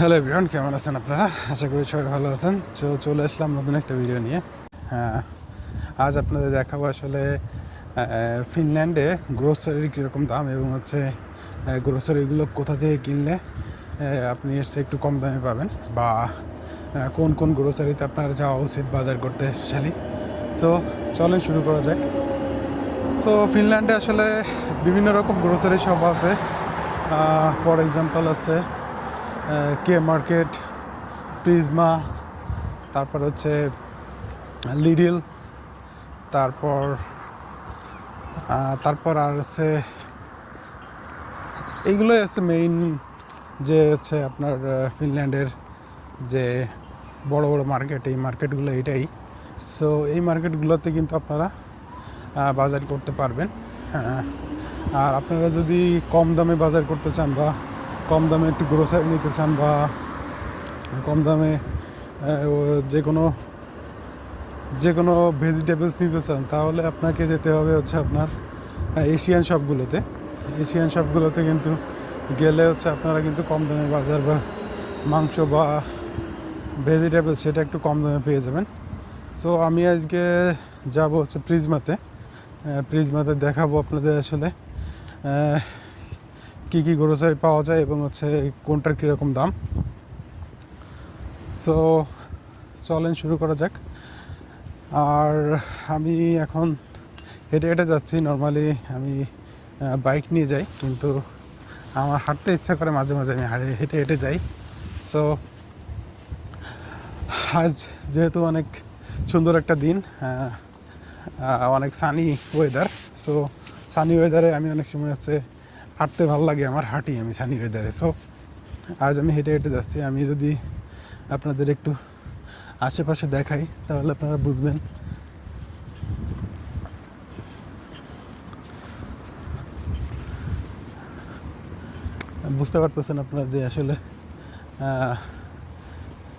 Hello everyone, কেমন আছেন আপনারা? আশা করি সবাই ভালো আছেন। তো চলে আসলাম নতুন একটা ভিডিও নিয়ে। হ্যাঁ আজ আপনাদের দেখাবো আসলে ফিনল্যান্ডে গ্রোসারির কীরকম দাম এবং হচ্ছে গ্রোসারিগুলো কোথা থেকে কিনলে আপনি এসে একটু কম দামে পাবেন বা কোন কোন গ্রোসারিতে আপনার যাওয়া উচিত বাজার করতে স্পেশালি সো চলেন শুরু করা যাক। সো ফিনল্যান্ডে আসলে বিভিন্ন রকম গ্রোসারি শপ আছে। ফর এক্সাম্পল আছে কে মার্কেট প্রিজমা তারপর হচ্ছে লিডিল তারপর তারপর আর হচ্ছে এইগুলোই আছে মেইন যে হচ্ছে আপনার ফিনল্যান্ডের যে বড় বড় মার্কেট এই মার্কেটগুলো এটাই। সো এই মার্কেটগুলোতে কিন্তু আপনারা বাজার করতে পারবেন। হ্যাঁ আর আপনারা যদি কম দামে বাজার করতে চান বা কম দামে একটু গ্রোসারি নিতে চান বা কম দামে যে কোনো যে কোনো ভেজিটেবলস নিতে চান, তাহলে আপনাকে যেতে হবে হচ্ছে আপনার এশিয়ান শপগুলোতে এশিয়ান শপগুলোতে কিন্তু গেলে হচ্ছে আপনারা কিন্তু কম দামে বাজার বা মাংস বা ভেজিটেবলস সেটা একটু কম দামে পেয়ে যাবেন। সো আমি আজকে যাব হচ্ছে প্রিজমাতে প্রিজমাতে দেখাবো আপনাদের আসলে কী কী গ্রোসারি পাওয়া যায় এবং হচ্ছে কোনটার কীরকম দাম। সো চলেন শুরু করা যাক। আর আমি এখন হেঁটে হেঁটে যাচ্ছি। নর্মালি আমি বাইক নিয়ে যাই, কিন্তু আমার হাঁটতে ইচ্ছা করে মাঝে মাঝে আমি হাঁটে, হেঁটে হেঁটে যাই। সো আজ যেহেতু অনেক সুন্দর একটা দিন অনেক সানি ওয়েদার সো সানি ওয়েদারে আমি অনেক সময় হচ্ছে হাঁটতে ভালো লাগে, আমার হাঁটি আমি সানি ওয়েদারে সো আজ আমি হেঁটে হেঁটে যাচ্ছি। আমি যদি আপনাদের একটু আশেপাশে দেখাই, তাহলে আপনারা বুঝবেন। বুঝতে পারতেছেন আপনারা যে আসলে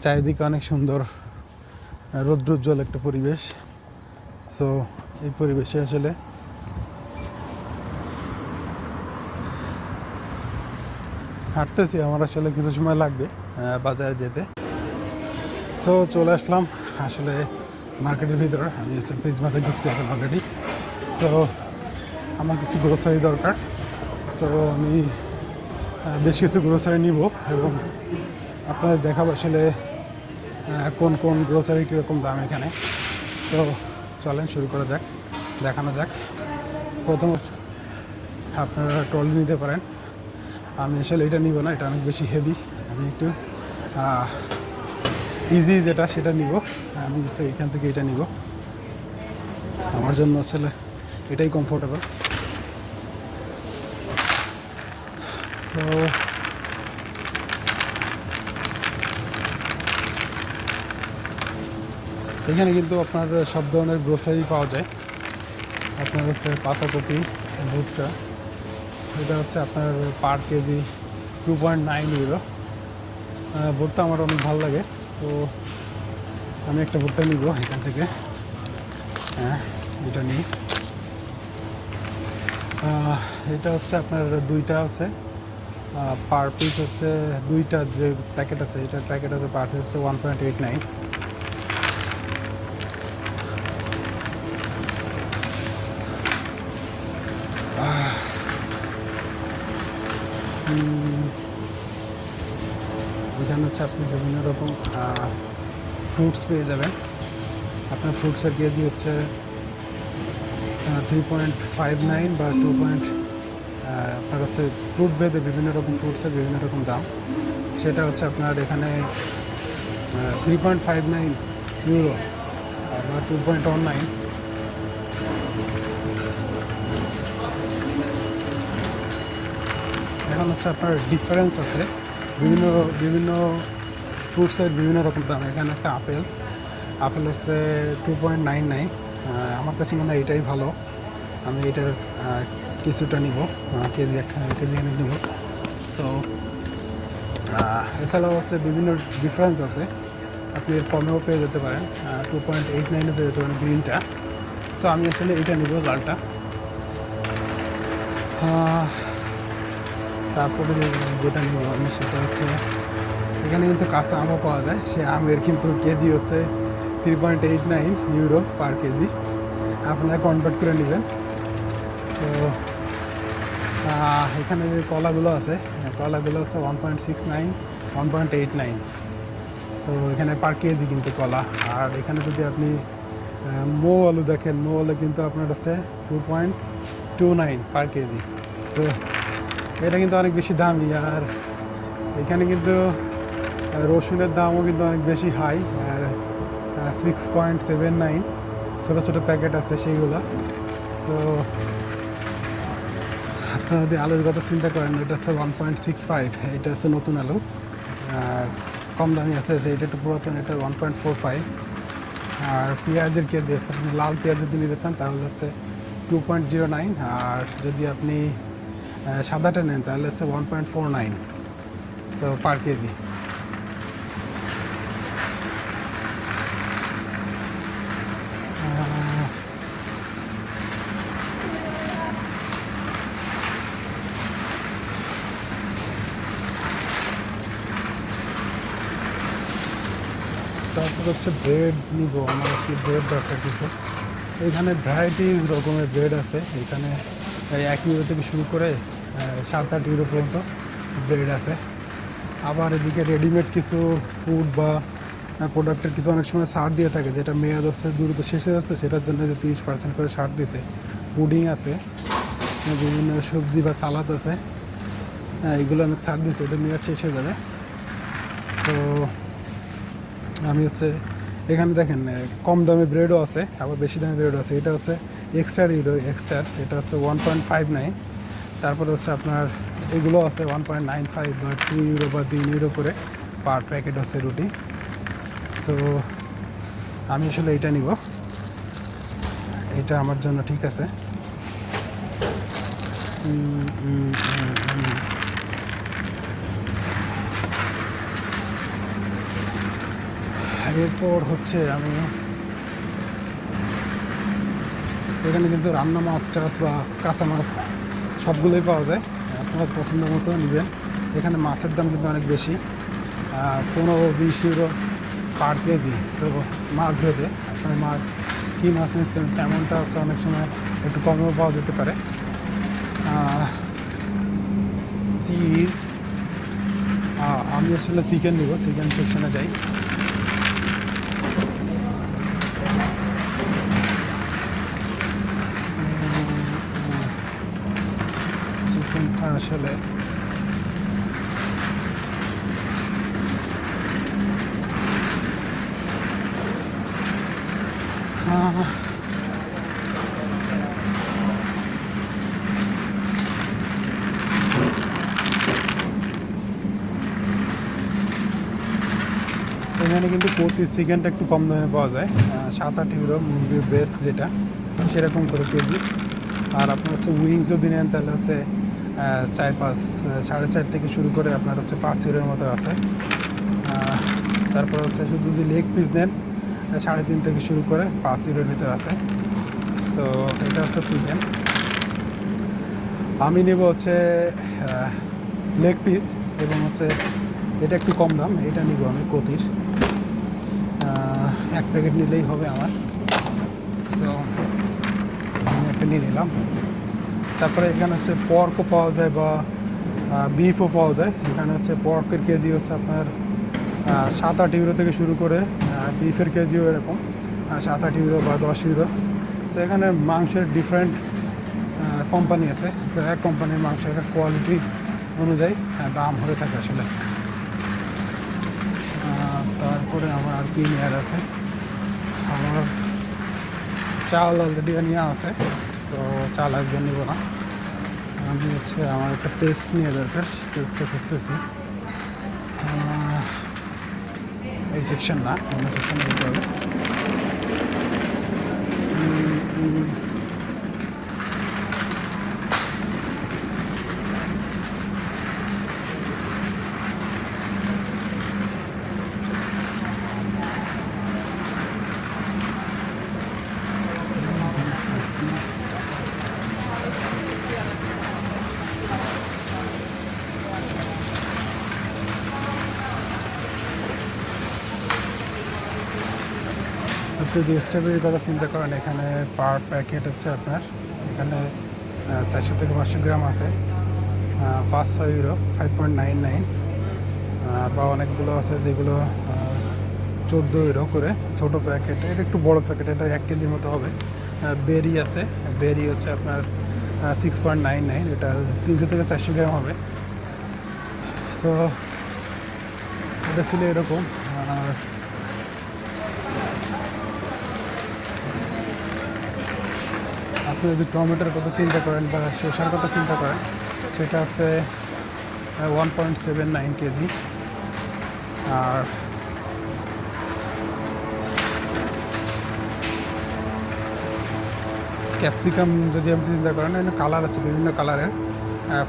চারিদিকে অনেক সুন্দর রৌদ্রোজ্জ্বল একটা পরিবেশ। সো এই পরিবেশে আসলে হাঁটতেছি, আমার আসলে কিছু সময় লাগবে বাজারে যেতে। সো চলে আসলাম আসলে মার্কেটের ভিতরে। আমি হচ্ছে প্রিজমাতে ঢুকছি এখন অলরেডি সো আমার কিছু গ্রোসারি দরকার। সো আমি বেশ কিছু গ্রোসারি নিব এবং আপনাদের দেখাবো আসলে কোন কোন গ্রোসারি কীরকম দাম এখানে। তো চলেন শুরু করা যাক, দেখানো যাক। প্রথম আপনারা ট্রলি নিতে পারেন। আমি আসলে এটা নিব না, এটা অনেক বেশি হেভি আমি একটু ইজি যেটা সেটা নিব। আমি এখান থেকে এটা নিব। আমার জন্য আসলে এটাই কমফোর্টেবল সো এখানে কিন্তু আপনার সব ধরনের গ্রোসারি পাওয়া যায়। আপনার হচ্ছে পাতাকপি, ভুট্টা। এটা হচ্ছে আপনার per kg two point nine euro ভুট্টা আমার অনেক ভালো লাগে। তো আমি একটা ভুট্টা নিব এখান থেকে। হ্যাঁ এটা নিই। এটা হচ্ছে আপনার দুইটা হচ্ছে পার পিস হচ্ছে দুইটা যে প্যাকেট আছে, এটা প্যাকেট আছে পার পিস হচ্ছে ওয়ান পয়েন্ট এইট নাইন এখানে হচ্ছে আপনি বিভিন্ন রকম ফ্রুটস পেয়ে যাবেন। আপনার ফ্রুটসের কেজি হচ্ছে থ্রি পয়েন্ট ফাইভ নাইন বা টু পয়েন্ট আপনার হচ্ছে ফ্রুট ভেদে বিভিন্ন রকম ফ্রুটসের বিভিন্ন রকম দাম। সেটা হচ্ছে আপনার এখানে three point five nine euro বা টু পয়েন্ট ওয়ান নাইন এখন হচ্ছে আপনার ডিফারেন্স আছে। বিভিন্ন বিভিন্ন ফ্রুটসের বিভিন্ন রকম দাম। এখানে আছে আপেল। আপেল হচ্ছে টু পয়েন্ট নাইন নাইন আমার কাছে মনে হয় এটাই ভালো। আমি এটার কিছুটা নিব। কেজি কেজি নিব। সো এছাড়াও হচ্ছে বিভিন্ন ডিফারেন্স আছে। আপনি এর কমেও পেয়ে যেতে পারেন। টু পয়েন্ট এইট নাইনে পেয়ে যেতে পারেন গ্রিনটা সো আমি আসলে এটা নিব লালটা। তারপরে যেটা নিব আমি সেটা হচ্ছে, এখানে কিন্তু কাঁচা আমও পাওয়া যায়, সে আমের কিন্তু কেজি হচ্ছে three point eight nine euro per kg. আপনারা কনভার্ট করে নেবেন। তো এখানে যে কলাগুলো আছে কলাগুলো হচ্ছে one point six nine one point eight nine so এখানে পার কেজি কিন্তু কলা। আর এখানে যদি আপনি মৌ আলু দেখেন, মৌ আলু কিন্তু আপনার হচ্ছে two point two nine per kg. So এটা কিন্তু অনেক বেশি দামি আর এখানে কিন্তু রসুনের দামও কিন্তু অনেক বেশি high six point seven nine ছোটো ছোটো প্যাকেট আছে সেইগুলো। সো আপনারা যদি আলুর কথা চিন্তা করেন, এটা হচ্ছে ওয়ান পয়েন্ট সিক্স ফাইভ এটা হচ্ছে নতুন আলু। আর কম দামি আছে এটা একটু পুরাতন, এটা ওয়ান পয়েন্ট ফোর ফাইভ আর পেঁয়াজের কেজি আছে, আপনি লাল পেঁয়াজ যদি নিতে চান, তাহলে হচ্ছে টু পয়েন্ট জিরো নাইন আর যদি আপনি সাদাটা নেন, তাহলে হচ্ছে one point four nine so per kg তারপর হচ্ছে ব্রেড নিব, আমার একটি ব্রেড দরকার কিছু। এখানে ভ্যারাইটি রকমের ব্রেড আছে, এখানে এক ইউরো থেকে শুরু করে সাত আট ইউরো পর্যন্ত ব্রেড আছে। আবার এদিকে রেডিমেড কিছু ফুড বা প্রোডাক্টের কিছু অনেক সময় ছাড় দিয়ে থাকে, যেটা মেয়াদ হচ্ছে দ্রুত শেষ হয়ে যাচ্ছে সেটার জন্য যে তিরিশ পার্সেন্ট করে ছাড় দিয়েছে পুডিং আছে বিভিন্ন সবজি বা সালাদ আছে এগুলো অনেক ছাড় দিয়েছে এটা মেয়াদ শেষ হয়ে যাবে। সো আমি হচ্ছে, এখানে দেখেন কম দামে ব্রেডও আছে, আবার বেশি দামে ব্রেডও আছে। এটা হচ্ছে এক্সট্রা ইউরো এক্সট্রা এটা হচ্ছে ওয়ান পয়েন্ট ফাইভ নাইন তারপরে হচ্ছে আপনার, এগুলো আছে ওয়ান পয়েন্ট নাইন ফাইভ বা টু ইউরো বা তিন ইউরো করে পার প্যাকেট হচ্ছে রুটি। সো আমি আসলে এটা নিব। এটা আমার জন্য ঠিক আছে। এরপর হচ্ছে আমি এখানে কিন্তু রান্না মাছ টাছ বা কাঁচা মাছ সবগুলোই পাওয়া যায়। আপনার পছন্দ মতো নেবেন। এখানে মাছের দাম কিন্তু অনেক বেশি। পনেরো, বিশ ইউরো পার কেজি। সো মাছ ভেদে আপনার মাছ কী মাছ নিচ্ছেন স্যামনটা হচ্ছে অনেক সময় একটু কমেও পাওয়া যেতে পারে। চিজ আমি আসলে চিকেন নিব চিকেন সেকশনে যাই। আসলে। এখানে কিন্তু প্রতি চিকেনটা একটু কম দামে পাওয়া যায়। সাত আট ইউরো মুরগির যেটা, সেরকম করে কেজি। আর আপনার হচ্ছে উইংস যদি নেন, তাহলে হচ্ছে চার পাঁচ সাড়ে চার থেকে শুরু করে আপনার হচ্ছে পাঁচ ইউরোর মতো আছে। তারপর হচ্ছে শুধু যদি লেগ পিস নেন সাড়ে তিন থেকে শুরু করে পাঁচ ইউরোর ভিতর আছে। সো এটা হচ্ছে চিকেন। আমি নেব হচ্ছে লেগ পিস এবং হচ্ছে এটা একটু কম দাম, এটা নিব আমি কতির। এক প্যাকেট নিলেই হবে আমার। সো আমি একটা নিয়ে নিলাম। তারপরে এখানে হচ্ছে পর্কও পাওয়া যায় বা বিফও পাওয়া যায়। এখানে হচ্ছে পর্কের কেজি হচ্ছে আপনার সাত আট ইউরো থেকে শুরু করে বিফের কেজিও এরকম সাত আট ইউরো বা দশ ইউরো তো এখানে মাংসের ডিফারেন্ট কোম্পানি আছে। তো এক কোম্পানির মাংসের কোয়ালিটি অনুযায়ী দাম হয়ে থাকে আসলে। তারপরে আমার আর কি নেয়ার আছে। আমার চাল অলরেডি নেওয়া আছে। তো চাল আসবে নিব না। আমি হচ্ছে আমার একটা পেস্ট নিয়ে দরকার পেস্টটা খুঁজতেছি। এই সেকশন না, অন্য সেকশন যেতে হবে। আপনি যে কথা চিন্তা করেন, এখানে পার প্যাকেট হচ্ছে আপনার এখানে চারশো থেকে পাঁচশো গ্রাম আছে। পাঁচ ছয় euro five point nine nine বা অনেকগুলো আছে যেগুলো চোদ্দ ইউরো করে ছোটো প্যাকেট। এটা একটু বড় প্যাকেট, এটা এক কেজির মতো হবে। বেরি আছে। বেরি হচ্ছে আপনার সিক্স পয়েন্ট নাইন নাইন এটা তিনশো থেকে চারশো গ্রাম হবে। সো এটা ছিল এরকম। আর আপনি যদি টমেটোর কথা চিন্তা করেন বা শসার কথা চিন্তা করেন, সেটা হচ্ছে one point seven nine kg. আর ক্যাপসিকাম যদি আপনি চিন্তা করেন, এখানে কালার আছে, বিভিন্ন কালারের।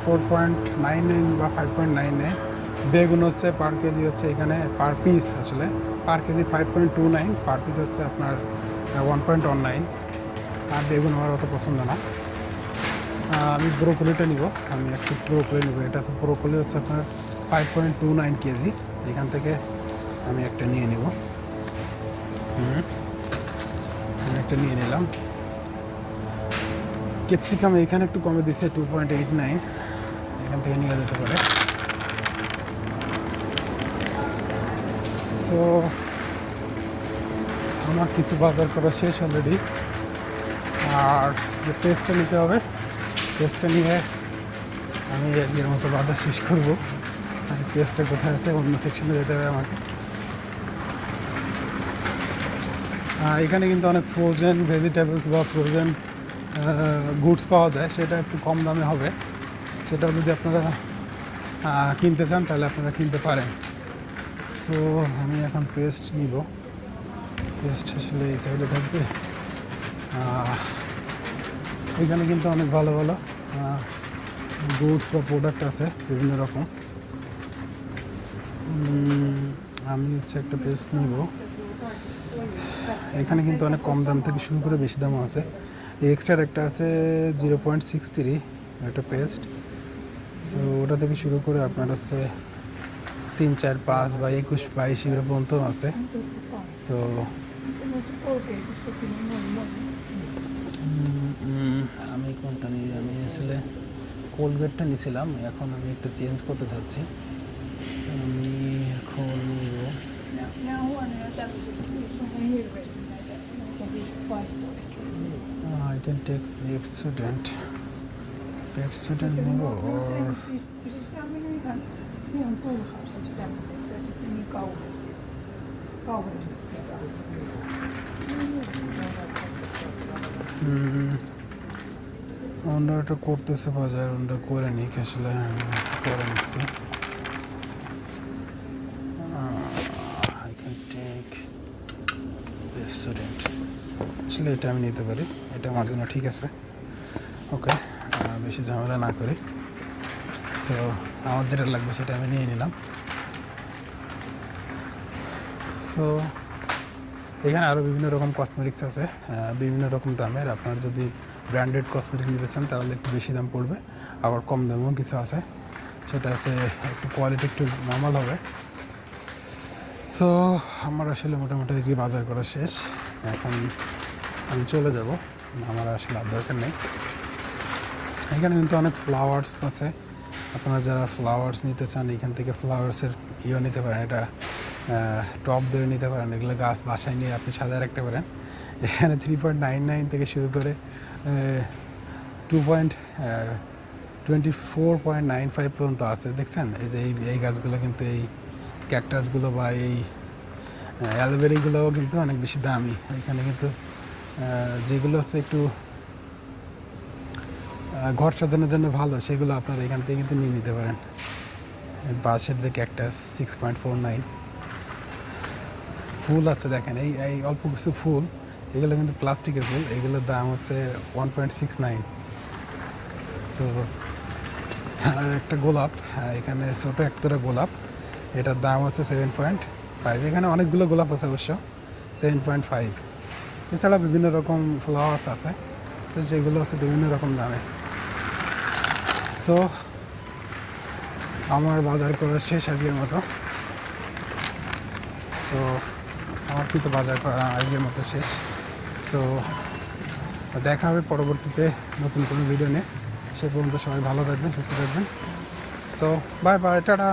ফোর পয়েন্ট নাইন নাইন বা ফাইভ পয়েন্ট নাইন নাইন বেগুন হচ্ছে পার কেজি হচ্ছে এখানে পার পিস আসলে। Per kg five point two nine per piece হচ্ছে আপনার ওয়ান পয়েন্ট ওয়ান নাইন আর বেগুন আমার অত পছন্দ না। আমি ব্রোকলিটা নিব। আমি এক পিস ব্রোকলি নেব। এটা ব্রোকলি হচ্ছে আপনার five point two nine kg. এখান থেকে আমি একটা নিয়ে নেব। আমি একটা নিয়ে নিলাম। ক্যাপসিকাম এখানে একটু কমে দিচ্ছে টু পয়েন্ট এইট নাইন এখান থেকে নিয়ে যেতে পারে। সো আমার কিছু বাজার করা শেষ অলরেডি আর যে পেস্টটা নিতে হবে পেস্টটা নিয়ে আমি এর মতো বাজার শেষ করব। আর পেস্টটা কোথায় আছে অন্য সেকশনে যেতে হবে আমাকে। এখানে কিন্তু অনেক ফ্রোজেন ভেজিটেবলস বা ফ্রোজেন গুডস পাওয়া যায়, সেটা একটু কম দামে হবে। সেটা যদি আপনারা কিনতে চান, তাহলে আপনারা কিনতে পারেন। সো আমি এখন পেস্ট নিব। পেস্ট আসলে এই সাইডে থাকবে। এখানে কিন্তু অনেক ভালো ভালো গুডস বা প্রোডাক্ট আছে, বিভিন্ন রকম। আমি হচ্ছে একটা পেস্ট নিব। এখানে কিন্তু অনেক কম দাম থেকে শুরু করে বেশি দামও আছে। এক্সট্রার একটা আছে জিরো পয়েন্ট সিক্স থ্রি একটা পেস্ট সো ওটা থেকে শুরু করে আপনার হচ্ছে তিন, চার, পাঁচ বা একুশ, বাইশ, এগুলো পর্যন্ত আছে। সো আমি কোনটা নিই? আমি আসলে কোলগেটটা নিয়েছিলাম এখন আমি একটু চেঞ্জ করতে চাচ্ছি আমি এখন I can take Pepsodent Pepsodent নেব ওর kauheasti. আমরা ওটা করতেছে বাজার ওটা করে নিই আসলে। করে নিচ্ছি। রেস্টুরেন্ট আসলে এটা আমি নিতে পারি, এটা আমার জন্য ঠিক আছে। ওকে বেশি ঝামেলা না করি। সো আমার যেটা লাগবে সেটা আমি নিয়ে নিলাম। সো এখানে আরও বিভিন্ন রকম কসমেটিক্স আছে বিভিন্ন রকম দামের। আপনার যদি ব্র্যান্ডেড কসমেটিক নিতে চান, তাহলে একটু বেশি দাম পড়বে। আবার কম দামেও কিছু আছে। সেটা আছে, একটু কোয়ালিটি একটু নর্মাল হবে। সো আমার আসলে মোটামুটি আজকে বাজার করা শেষ। এখন আমি চলে যাব। আমার আসলে আর দরকার নেই। এখানে কিন্তু অনেক ফ্লাওয়ার্স আছে। আপনারা যারা ফ্লাওয়ার্স নিতে চান, এখান থেকে ফ্লাওয়ার্সের ইয়ে নিতে পারেন। এটা টপ ধরে নিতে পারেন। এগুলো গাছ বাসায় নিয়ে আপনি সাজায় রাখতে পারেন। এখানে থ্রি পয়েন্ট নাইন নাইন থেকে শুরু করে two point twenty four point nine five পর্যন্ত আছে। দেখছেন? এই যে এই এই গাছগুলো কিন্তু এই ক্যাকটাসগুলো বা এই অ্যালোভেরিগুলোও কিন্তু অনেক বেশি দামি। এখানে কিন্তু যেগুলো হচ্ছে একটু ঘর সাজানোর জন্য ভালো, সেগুলো আপনারা এখান থেকে কিন্তু নিয়ে নিতে পারেন। বাঁশের যে cactus six point four nine ফুল আছে দেখেন, এই এই অল্প কিছু ফুল, এগুলো কিন্তু প্লাস্টিকের ফুল, এগুলোর দাম হচ্ছে one point six nine so আর একটা গোলাপ এখানে ছোটো একটা গোলাপ, এটার দাম হচ্ছে সেভেন পয়েন্ট ফাইভ এখানে অনেকগুলো গোলাপ আছে অবশ্য সেভেন পয়েন্ট ফাইভ এছাড়া বিভিন্ন রকম ফ্লাওয়ার্স আছে, সো যেগুলো আছে বিভিন্ন রকম দামে। সো আমার বাজার করা শেষ আজকের মতো। সো আমার কিন্তু বাজার করা আজকের মতো শেষ। সো দেখা হবে পরবর্তীতে নতুন কোনো ভিডিও নিয়ে। সে পর্যন্ত সবাই ভালো থাকবেন, সুস্থ থাকবেন। So bye bye tata.